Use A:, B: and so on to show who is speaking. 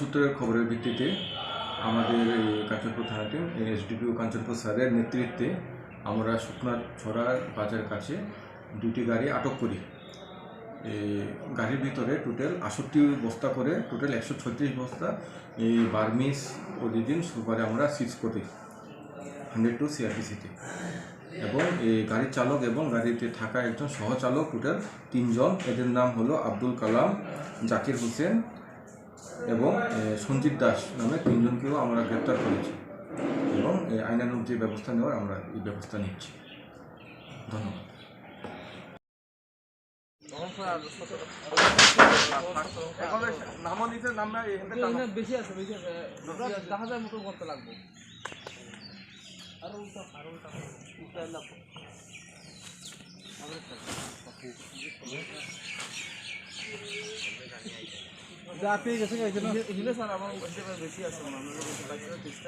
A: সূত্রের খবরের ভিত্তিতে আমাদের কাঞ্চনপুর থানাতে এসডিপিও কাঞ্চনপুর স্যারের নেতৃত্বে আমরা শুকনা ছড়া বাজার কাছে দুটি গাড়ি আটক করি। এই গাড়ির ভিতরে টোটাল আষট্টি বস্তা করে টোটাল একশো ছত্রিশ বস্তা এই বার্মিস অরিজিন সুপারে আমরা সিজ করি হান্ড্রেড টু সিআরপিসিতে এবং এই গাড়ির চালক এবং গাড়িতে থাকা একজন সহচালক টোটাল তিনজন, এদের নাম হলো আব্দুল কালাম, জাকির হোসেন এবং সঞ্জিত দাস নামে তিনজনকেও আমরা গ্রেপ্তার করেছি এবং এ, আইনানুগ যে ব্যবস্থা নেওয়ার আমরা এই ব্যবস্থা নিচ্ছি। ধন্যবাদ।
B: বেশি আছে বেশি আছে। মতো করতে লাগবে উল্টা উল্টা লাগবে যা পেয়ে গেছে হিলে স্যার আমার হিসেবে বেশি আছে আমাদের বেশি